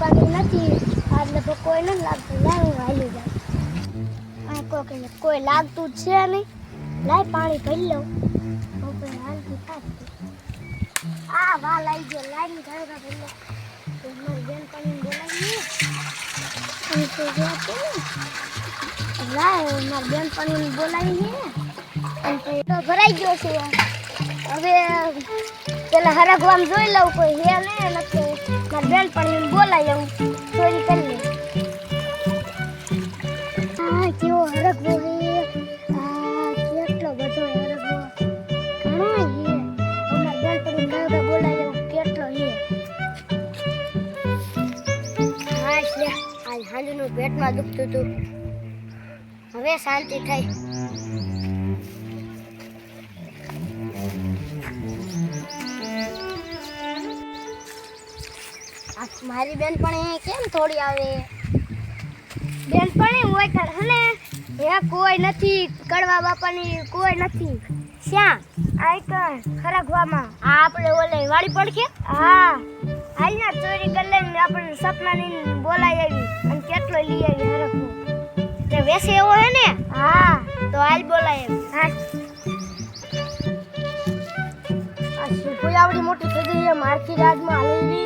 બાપાની નથી. એટલે તો કોઈ નથી લાગતું લાય હું હાલી જાય આ કોઈ લાગતું છે નહીં. લાય પાણી ભરી લઉં. કોઈ હાલતી થાકતી. આ વા લાઈ ગયો, લાઈન ઘરગા ભરી લે મારી બેન પાણી લાય મારી બેન પાણી બોલાવી તો ભરાઈ ગયો છે. હવે, પેલા હરગવામ જોઈ લઉં, કોઈ હે ને નથી મારી બેન પણ બોલાય એવું. ચોરી કરી લે. આ કેવો હરગવો હે? આ કેટલો બધો હરગવો ઘણો હે. અમાર બેન પણ ગાવડા બોલાય એવું કેટલો હે. હા, એટલે આજ હાંજનું પેટમાં દુખતું હતું. હવે શાંતિ થઈ. મારી બેન પણ એ કેમ થોડી આવે? બેન પણ હોય કર હને? એ કોઈ નથી કડવા બાપાની કોઈ નથી. શ્યાં આઈ કર ખરાખવામાં. આ આપણે ઓલે વાડી પડખે હા હાલ ના ચોરી કરી લઈને આપણે સપનાની બોલાઈ આવી અને કેટલો લઈ આવી હરખો. તે વેસે એવો હે ને? હા. તો હાલ બોલાય એમ. હા. આ શીખોઈ આવડી મોટી થઈ ગઈ છે? મારથી રાજમાં અને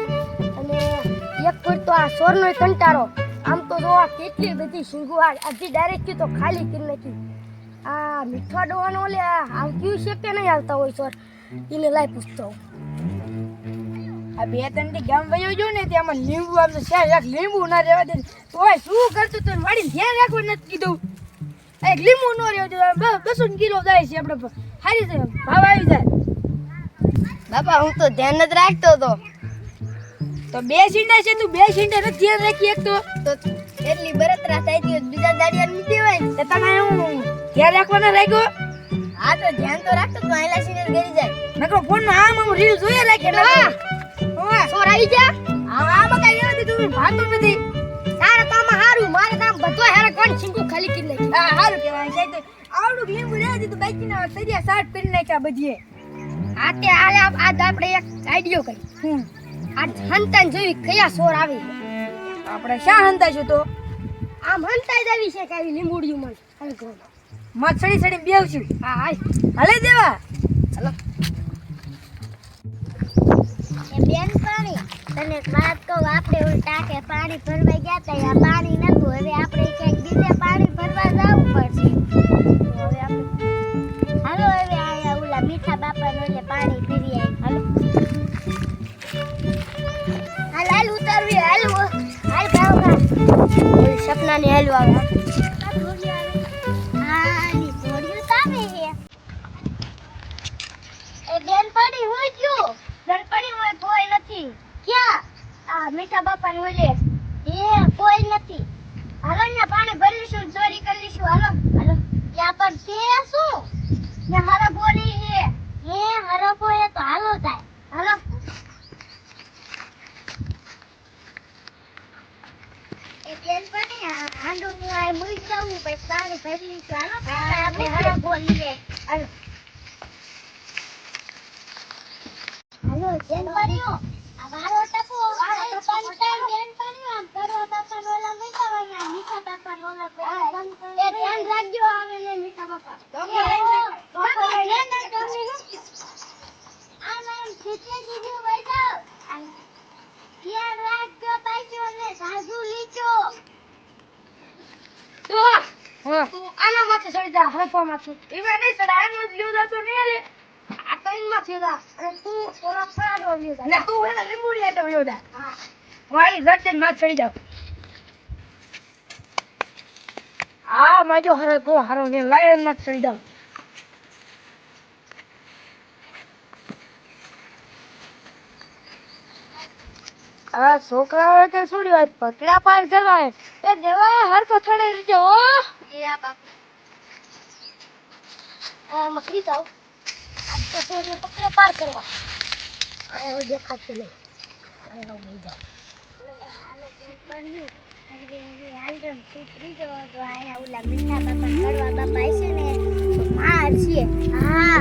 એક પર તો આ સોરનો કંટારો આમ તો જો આ કેટલી બધી શીંગું આ ડાયરેક્ટ તો ખાલી કરી નાખી. આ મીઠા ડોવાનો ઓલે આવતી છે કે નહીં આવતા હોય સોર. એને લાઈ પૂછતો આ બે ત્રણ દી ગામ વયો જો ને તેમાં લીંબુ આમ તો શા એક લીંબુ ના રહેવા દે. તો શું કરતું તો વાડી ધ્યાન રાખવું નથી કીધું એક લીંબુ નો રહ્યો બ- બસો કિલો જાય છે આપણે હારી ભાવ આવી જાય. બાપા, હું તો ધ્યાન જ રાખતો હતો. તો બે સિંડા છે તું બે સિંડા નથી ધ્યાન રાખી એક તો. એટલી બરતરા થઈ ગઈ બીજા દાડિયા નથી હોય ને. તમે હું ધ્યાન રાખવાના રાખ્યો? આ તો ધ્યાન તો રાખતો તું આયલા સિંડા ગરી જાય. નકરો ફોનમાં આમ આમ રીલ જોઈએ રાખે ને હા. હા સોર આવી જા. હા આમ કઈ એવું દીધું ભાગતું નથી. તારે તો આમાં હારું મારે નામ બધો હેરા કોણ છીંકુ ખાલી કરી નાખી હા સારું કહેવાય છે તો. આવડું લીંબુ રહેવા દીધું બાકી ના તરિયા સાટ પહેરી નાખ્યા બધીએ. આ તે આલે આ આપણે એક આઈડિયો કરી. હમ. આ હંતાન જેવી કયા સોર આવી આપણે શા હંતાશું તો? આમ હંતાઈ દેવી છે કે આવી લીંબુડિયું મન મચડી સડી બેવશું. હા હાય હલે દેવા. એ બેન પાણી તને વાત કહું આપણે ઉલટા કે પાણી ભરવા ગયા તા પાણી નતું હવે આપણે ઓલી સપનાની હાલ આવે હા છે. બેનપણી હોય હોય કોઈ નથી. ક્યાં? આ મીઠા બાપા ને ઓલે. એ કોઈ નથી. આગળ ના પાણી ભરીશું ચોરી કરી લઈશું હાલો હાલો ત્યાં પર છે શું ને મારા બોલી છે હે મારા બોલે તો હાલો થાય હાલો એ બેનપણી આ હાંડું નું આ ભરી લઈશું હાલો આપણે હરા બોલીએ હાલો હાલો બેનપણીઓ આ મારો ટપો આ ટપાની બેનપણીઓ આમ કરવા બાપા ઓલા મીઠા બાપા મીઠા બાપા ઓલા એ ધ્યાન રાખજો આવે ને મીઠા બાપા ધ્યાન રાખજો આ નામ સીતે દીધું બેઠો ધ્યાન રાખજો પાછો ને સાસુ લીચો તો હા તું આના માથે ચડી જા હરફા માથે એમાં નહીં ચડા આનો જ લ્યો જાતો નહીં રે આ કઈનમાં થયો જા અને તું ફાડો લ્યો જા ને તું એના લીંબુડી આટો લ્યો જા વાળી ઝટે ના ચડી જાવ આ માજો હરે કો હારો ને લાયનમાં ચડી જાવ આ છોકરાઓ તો છોડી વાત પકડા પાર જવાય એ દેવા હર તો ચડે રજો એ આ બાપુ તો સોને પકડે પાર કરવા. એવું દેખાતું નહીં. એવું નહીં જાય ઓલા મીઠા બાપા કડવા બાપા છે ને આ છે હા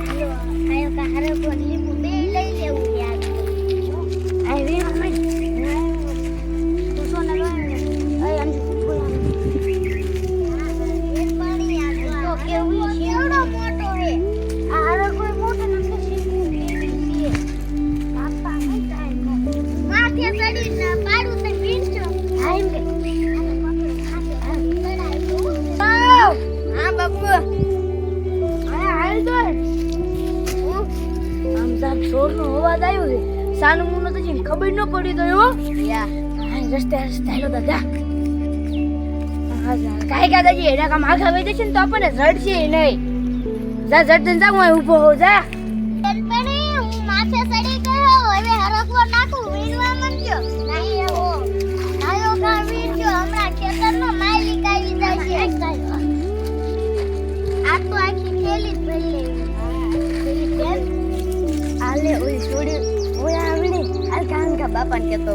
હાલો આયો કા હરકો લીંબુ બે લઈ લેવું યાર આવી ચોરનો અવાજ આવ્યો છે. ખબર ન પડી તો એવો. રસ્તે રસ્તે હાલો દાદા એના કામ આગળ વઈ છે ને તો આપણને રડશે નહીં. જા, જડ જા, હું ઊભો હો જા. આ તો આખી થેલી ભરી લેવી આલે ઓલી છોડી ઓય આવડી. હાલ કાન કા બાપાને કેતો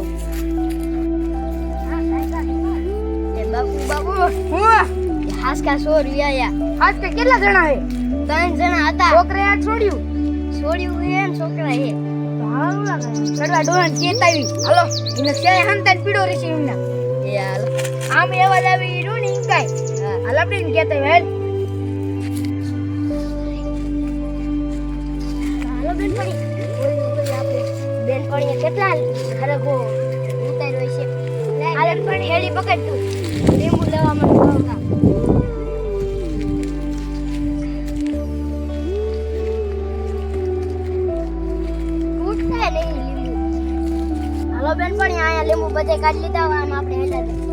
એ બાપુ બાપુ. હું હાસકા સોર વિયા હાસકા કેટલા જણા હે? ત્રણ જણા હતા. છોકરા આ છોડ્યું? છોડ્યું હે ને છોકરા હે. ચડવા ડોહન ચેતાવી હાલો. એને ક્યાંય હંતાન પીડો રહેશે એમના. આમ એવા જ આવી ને ઇંકાય હાલ આપણે હેલ. બેનપણીએ કેટલા પણ લીંબુ લેવા હાલો બેનપણી અહીંયા લીંબુ બધે કાઢી લીધા હોય આપણે હેડા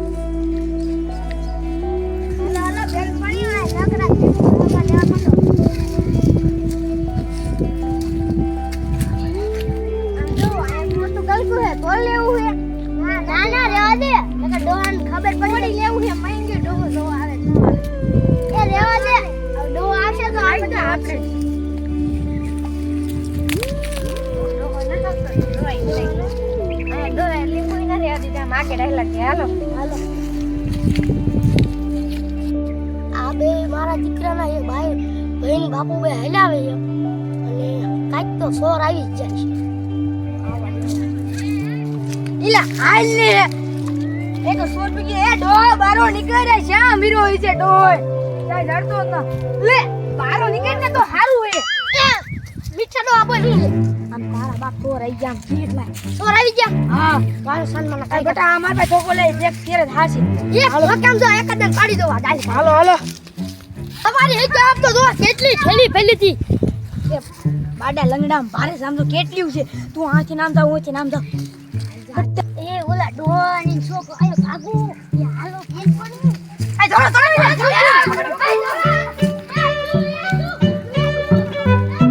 ત્યાં માકે કે હાલો હાલો આ બે મારા દીકરાના એ ભાઈ બહેન બાપુ બે હલાવે છે અને કાંઈક તો સોર આવી જ જાય છે ઇલા હાલ ને તો સોર રૂપિયા એ ડો બારો નીકળે શ્યામ મીરો હોય છે ડોય ચાલ જડતો હતો લે બારો નીકળે તો હારું એ મીઠા નો? આપો નહીં આમ તારા બાપ તો રહી ગયા ભીડ લાય. સોર ગયા? હા મારો સન્માન આ બેટા અમાર પાસે ચોકો લઈ દેખ તેરે થાશે એક વકામ જો એક જ પાડી દો આ હાલો હાલો. તમારી એક આપ તો જો કેટલી થેલી ફેલી હતી બાડા લંગડા ભારે સમજો કેટલી છે. તું આથી નામ જાવ ઓથી નામ જાવ એ ઓલા ડોહાની છોકરો આયો ભાગો. હાલો આ